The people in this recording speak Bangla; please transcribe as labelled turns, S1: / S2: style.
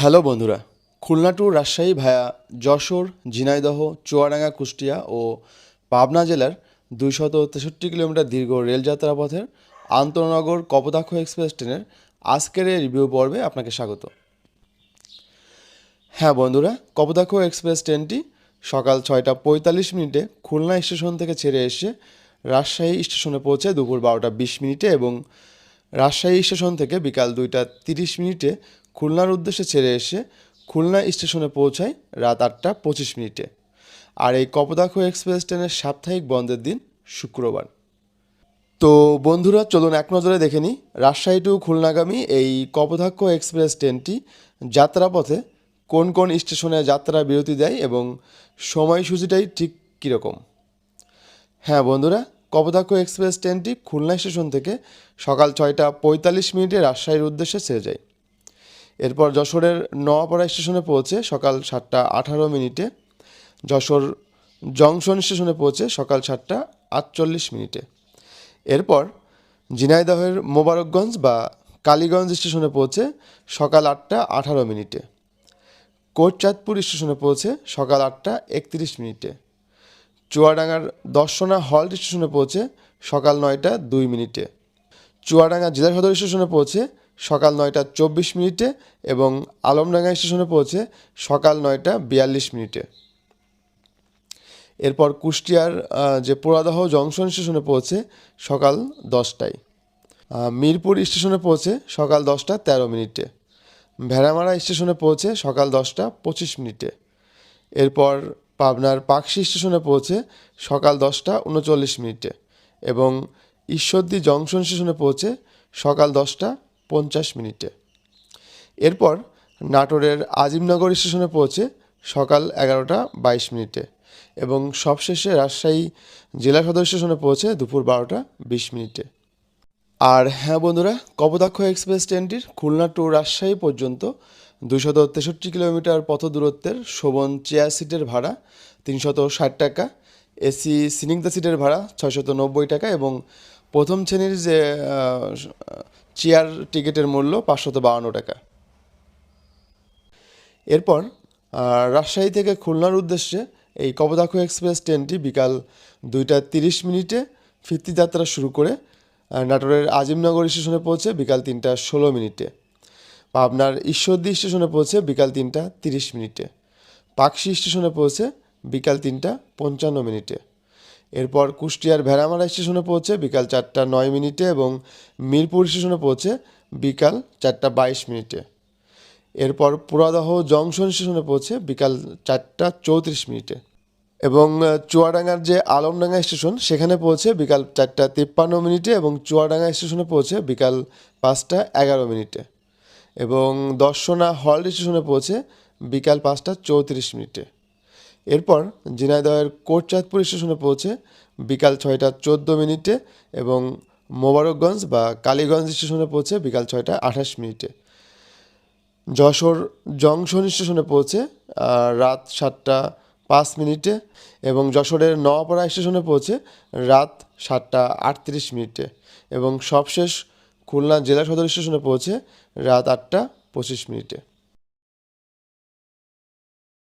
S1: হ্যালো বন্ধুরা, খুলনা টু রাজশাহী ভায়া যশোর, ঝিনাইদহ, চুয়াডাঙ্গা, কুষ্টিয়া ও পাবনা জেলার দুইশত তেষট্টি কিলোমিটার দীর্ঘ রেলযাত্রা পথের আন্তনগর কপোতাক্ষ এক্সপ্রেস ট্রেনের আজকের এই রিভিউ পর্বে আপনাকে স্বাগত। হ্যাঁ বন্ধুরা, কপোতাক্ষ এক্সপ্রেস ট্রেনটি সকাল ছয়টা পঁয়তাল্লিশ মিনিটে খুলনা স্টেশন থেকে ছেড়ে এসে রাজশাহী স্টেশনে পৌঁছে দুপুর বারোটা বিশ মিনিটে এবং রাজশাহী স্টেশন থেকে বিকাল দুইটা তিরিশ মিনিটে খুলনার উদ্দেশ্যে ছেড়ে এসে খুলনা স্টেশনে পৌঁছায় রাত আটটা পঁচিশ মিনিটে। আর এই কপোতাক্ষ এক্সপ্রেস ট্রেনের সাপ্তাহিক বন্ধের দিন শুক্রবার। তো বন্ধুরা, চলুন এক নজরে দেখে নিই রাজশাহী টু খুলনাগামী এই কপোতাক্ষ এক্সপ্রেস ট্রেনটি যাত্রাপথে কোন কোন স্টেশনে যাত্রা বিরতি দেয় এবং সময়সূচিটাই ঠিক কীরকম। হ্যাঁ বন্ধুরা, কপোতাক্ষ এক্সপ্রেস ট্রেনটি খুলনা স্টেশন থেকে সকাল ছয়টা পঁয়তাল্লিশ মিনিটে রাজশাহীর উদ্দেশ্যে ছেড়ে যায়। এরপর যশোরের নোয়াপাড়া স্টেশনে পৌঁছে সকাল সাতটা আঠারো মিনিটে, যশোর জংশন স্টেশনে পৌঁছে সকাল সাতটা আটচল্লিশ মিনিটে। এরপর ঝিনাইদহের মোবারকগঞ্জ বা কালীগঞ্জ স্টেশনে পৌঁছে সকাল আটটা আঠারো মিনিটে। কোটচাঁদপুর স্টেশনে পৌঁছে সকাল আটটা একত্রিশ মিনিটে। চুয়াডাঙ্গার দর্শনা হল্ট স্টেশনে পৌঁছে সকাল নয়টা দুই মিনিটে। চুয়াডাঙ্গা জেলা সদর স্টেশনে পৌঁছে সকাল নয়টা চব্বিশ মিনিটে এবং আলমডাঙ্গা স্টেশনে পৌঁছে সকাল নয়টা বিয়াল্লিশ মিনিটে। এরপর কুষ্টিয়ার যে পোড়াদহ জংশন স্টেশনে পৌঁছে সকাল দশটায়। মিরপুর স্টেশনে পৌঁছে সকাল দশটা তেরো মিনিটে। ভেড়ামারা স্টেশনে পৌঁছে সকাল দশটা পঁচিশ মিনিটে। এরপর পাবনার পাকশি স্টেশনে পৌঁছে সকাল দশটা উনচল্লিশ মিনিটে এবং ঈশ্বরদী জংশন স্টেশনে পৌঁছে সকাল দশটা পঞ্চাশ মিনিটে। এরপর নাটোরের আজিমনগর স্টেশনে পৌঁছে সকাল এগারোটা বাইশ মিনিটে এবং সবশেষে রাজশাহী জেলা সদর স্টেশনে পৌঁছে দুপুর বারোটা বিশ মিনিটে। আর হ্যাঁ বন্ধুরা, কপোতাক্ষ এক্সপ্রেস ট্রেনটির খুলনা টু রাজশাহী পর্যন্ত দুশত তেষট্টি কিলোমিটার পথ দূরত্বের শোভন চেয়ার সিটের ভাড়া তিনশত ষাট টাকা, এসি সিনিংদা সিটের ভাড়া ছয়শত নব্বই টাকা এবং প্রথম শ্রেণির যে চেয়ার টিকিটের মূল্য পাঁচশত বাউন্ন টাকা। এরপর রাজশাহী থেকে খুলনার উদ্দেশ্যে এই কপোতাক্ষ এক্সপ্রেস ট্রেনটি বিকাল দুইটা তিরিশ মিনিটে ফিরতি যাত্রা শুরু করে নাটোরের আজিমনগর স্টেশনে পৌঁছে বিকাল তিনটা ষোলো মিনিটে। পাবনার ঈশ্বরদী স্টেশনে পৌঁছে বিকাল তিনটা তিরিশ মিনিটে। পাকশি স্টেশনে পৌঁছে বিকাল তিনটা পঞ্চান্ন মিনিটে। এরপর কুষ্টিয়ার ভেড়ামারা স্টেশনে পৌঁছে বিকাল চারটা নয় মিনিটে এবং মিরপুর স্টেশনে পৌঁছে বিকাল চারটা বাইশ মিনিটে। এরপর পুরাদহ জংশন স্টেশনে পৌঁছে বিকাল চারটা চৌত্রিশ মিনিটে। এবং চুয়াডাঙ্গার যে আলমডাঙ্গা স্টেশন, সেখানে পৌঁছে বিকাল চারটা তিপ্পান্ন মিনিটে এবং চুয়াডাঙ্গা স্টেশনে পৌঁছে বিকাল পাঁচটা এগারো মিনিটে। এবং দর্শনা হল্ট স্টেশনে পৌঁছে বিকাল পাঁচটা চৌত্রিশ মিনিটে। এরপর ঝিনাইদহের কোটচাঁদপুর স্টেশনে পৌঁছে বিকাল ছয়টা চোদ্দ মিনিটে এবং মোবারকগঞ্জ বা কালীগঞ্জ স্টেশনে পৌঁছে বিকাল ছয়টা আঠাশ মিনিটে। যশোর জংশন স্টেশনে পৌঁছে রাত সাতটা পাঁচ মিনিটে এবং যশোরের নওয়াপাড়া স্টেশনে পৌঁছে রাত সাতটা আটত্রিশ মিনিটে এবং সবশেষ খুলনা জেলা সদর স্টেশনে পৌঁছে রাত আটটা পঁচিশ মিনিটে।